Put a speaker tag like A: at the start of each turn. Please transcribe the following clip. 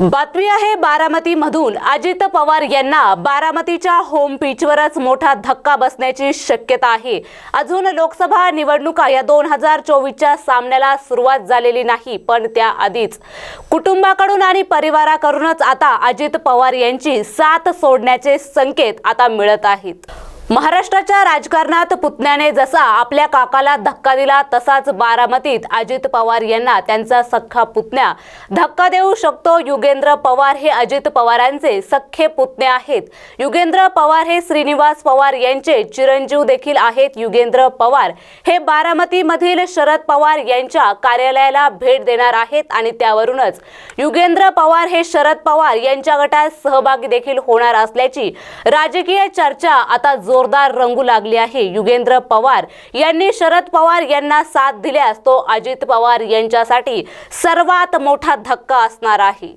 A: बातमी आहे बारामती मधून. अजित पवार यांना बारामतीच्या होम पिचवरच मोठा धक्का बसण्याची शक्यता आहे. अजून लोकसभा निवडणुका या दोन हजार चोवीसच्या सामन्याला सुरुवात झालेली नाही पण त्याआधीच कुटुंबाकडून आणि परिवाराकडूनच आता अजित पवार यांची साथ सोडण्याचे संकेत आता मिळत आहेत. महाराष्ट्राच्या राजकारणात पुतण्याने जसा आपल्या काकाला धक्का दिला तसाच बारामतीत अजित पवार यांना त्यांचा सख्खा पुतण्या. धक्का देऊ शकतो युगेंद्र पवार हे अजित पवारांचे सख्खे पुतणे आहेत. युगेंद्र पवार हे श्रीनिवास पवार यांचे चिरंजीव देखील आहेत. युगेंद्र पवार हे बारामतीमधील शरद पवार यांच्या कार्यालयाला भेट देणार आहेत आणि त्यावरूनच युगेंद्र पवार हे शरद पवार यांच्या गटात सहभागी देखील होणार असल्याची राजकीय चर्चा आता जोरदार रंगू लागली आहे. युगेंद्र पवार यांनी शरद पवार यांना साथ दिल्यास तो अजित पवार यांच्यासाठी सर्वात मोठा धक्का असणार आहे.